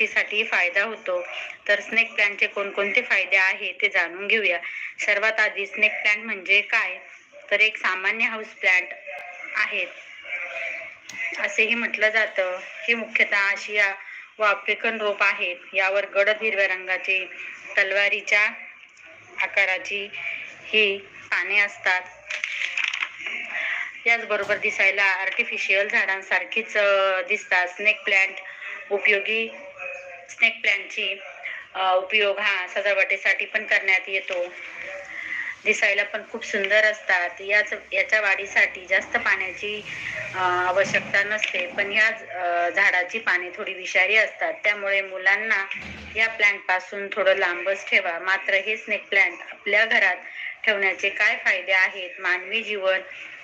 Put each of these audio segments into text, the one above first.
वनस्पतीसाठी फायदा होतो. तर स्नेक प्लांटचे कोणकोणते फायदे आहे ते जाणून घेऊया. सर्वात आधी स्नेक प्लांट म्हणजे काय? तर एक सामान्य हाऊस प्लांट आहेत असेही म्हटलं जातं हे मुख्यतः आशिया व आफ्रिकन रोप आहेत. यावर गडद हिरव्या रंगाचे तलवारीच्या आकाराची ही पाने असतात. याचबरोबर दिसायला आर्टिफिशियल झाडांसारखीच दिसतात. स्नेक प्लांट उपयोगी स्नेक प्लॅनची उपयोग हा सजावटीसाठी पण करण्यात येतो. दिसायला पण खूप सुंदर असतात. याच याच्या वाढीसाठी जास्त पाण्याची आवश्यकता नसते. पण ह्या झाडाची पाने थोडी विषारी असतात. त्यामुळे मुलांना या प्लांटपासून थोडं लांबच ठेवा. मात्र हे स्नेक प्लॅन्ट आपल्या घरात ठेवण्याचे काय फायदे आहेत? मानवी जीवन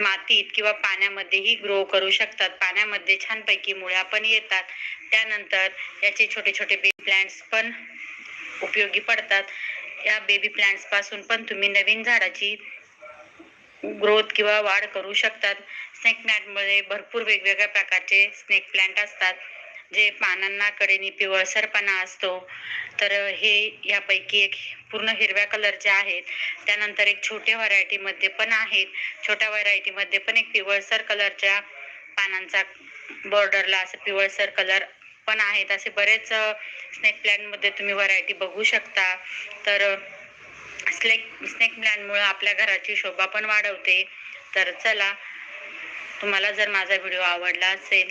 मातीत किंवा पाण्यामध्येही ग्रो करू शकतात. पाण्यामध्ये छानपैकी मुळ्या पण येतात. त्यानंतर याचे छोटे छोटे बेबी प्लांट्स पण उपयोगी पडतात. या बेबी प्लांट्सपासून पण तुम्ही नवीन झाडाची ग्रोथ किंवा वाढ करू शकतात. स्नेक प्लांटमध्ये भरपूर वेगवेगळ्या प्रकारचे स्नेक प्लांट असतात. जे पानांना कडेने पिवळसरपणा असतो तर हे यापैकी एक पूर्ण हिरव्या कलरचे आहेत. त्यानंतर एक छोट्या व्हरायटीमध्ये पण आहेत. छोट्या व्हरायटीमध्ये पण एक पिवळसर कलरच्या पानांचा बॉर्डरला असं पिवळसर कलर पण आहेत. असे बरेच स्नेक प्लॅनमध्ये तुम्ही व्हरायटी बघू शकता. तर स्नेक स्नेक प्लॅनमुळं आपल्या घराची शोभा पण वाढवते. तर चला तुम्हाला जर माझा व्हिडिओ आवडला असेल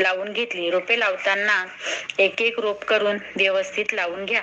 लावून घेतली. रोपे लावताना एक एक रोप करून व्यवस्थित लावून घ्या.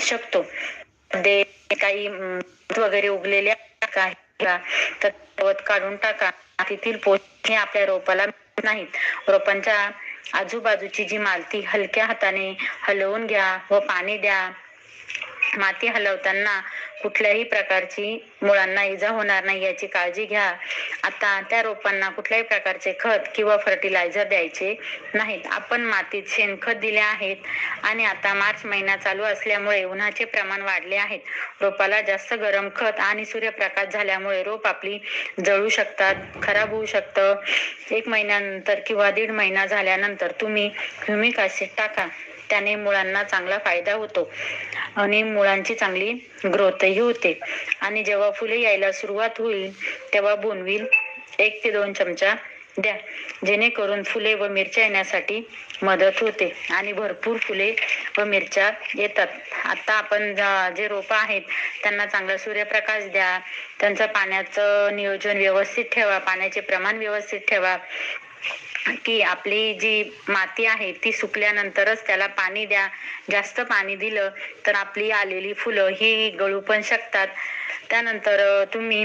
शकतो. दे काही वगैरे उगलेल्या तर गवत काढून टाका. मातीतील पोषण हे आपल्या रोपाला नाहीत. रोपांच्या आजूबाजूची जी माती हलक्या हाताने हलवून घ्या व पाणी द्या. माती हलवताना कुठल्याही प्रकारची मुळांना इजा होणार नाही याची काळजी घ्या. आता त्या रोपांना कुठल्याही प्रकारचे खत किंवा फर्टिलायझर द्यायचे नाहीत. आपण मातीत शेणखत दिले आहेत. आणि आता मार्च महिना चालू असल्यामुळे उन्हाचे प्रमाण वाढले आहेत रोपाला जास्त गरम खत आणि सूर्यप्रकाश झाल्यामुळे रोप आपली जळू शकतात खराब होऊ शकतं. एक महिन्यानंतर किंवा दीड महिना झाल्यानंतर तुम्ही ह्युमिक ॲसिड टाका. त्याने मुळांना चांगला फायदा होतो आणि मुळांची चांगली ग्रोथही होते. आणि जेव्हा फुले यायला सुरुवात होईल तेव्हा बोनविल एक ते दोन चमचा द्या. जेणेकरून फुले व मिरच्या येण्यासाठी मदत होते आणि भरपूर फुले व मिरच्या येतात. आता आपण जे रोपं आहेत त्यांना चांगला सूर्यप्रकाश द्या. त्यांचं पाण्याचं नियोजन व्यवस्थित ठेवा. पाण्याचे प्रमाण व्यवस्थित ठेवा. की आपली जी माती आहे ती सुकल्यानंतरच त्याला पाणी द्या. जास्त पाणी दिलं तर आपली आलेली फुलं ही गळू पण शकतात. त्यानंतर तुम्ही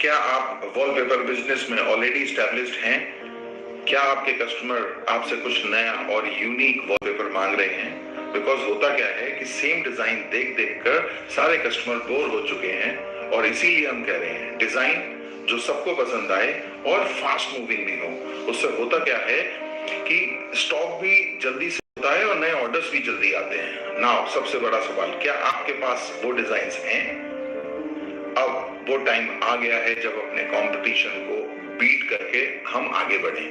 क्या आप वॉलपेपर बिज़नेस में ऑलरेडी स्टैब्लिश्ड हैं? क्या आपके कस्टमर आपसे कुछ नया और यूनिक वॉलपेपर मांग रहे हैं? बिकॉज़ होता क्या है कि सेम डिज़ाइन देख देख कर सारे कस्टमर बोर हो चुके हैं और इसीलिए हम कह रहे हैं डिज़ाइन जो सबको पसंद आए और फास्ट मूविंग भी हो। उससे होता क्या है कि स्टॉक भी जल्दी से होता है और नए ऑर्डर्स भी जल्दी आते हैं। नाउ सबसे बड़ा सवाल, क्या आपके पास वो डिज़ाइन हैं वो टाइम आ गया है जब अपने कंपटीशन को बीट करके हम आगे बढ़े।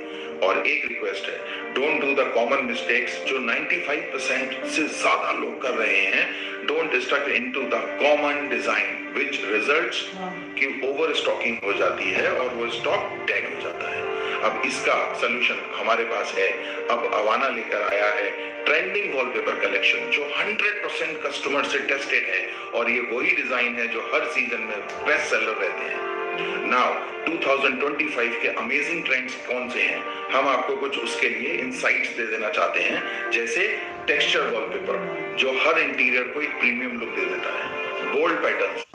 और एक रिक्वेस्ट है don't do the common mistakes जो 95 परसेंट से ज़्यादा लोग कर रहे हैं। Don't stuck into the common design which results की ओवर स्टॉकिंग हो जाती है और वो स्टॉक डेड हो जाता है। अब इसका सोल्यूशन हमारे पास है। अब अवाना लेकर आया है। ट्रेंडिंग वॉलपेपर कलेक्शन जो 100% कस्टमर से टेस्टेड है और ये वही डिज़ाइन है जो हर सीज़न में बेस्ट सेलर रहते हैं। नाउ 2025 के अमेजिंग ट्रेंड्स कौन से हैं? हम आपको कुछ उसके लिए इनसाइट्स दे देना चाहते हैं। जैसे टेक्सचर वॉलपेपर जो हर इंटीरियर को एक प्रीमियम लुक दे देता है। Bold pattern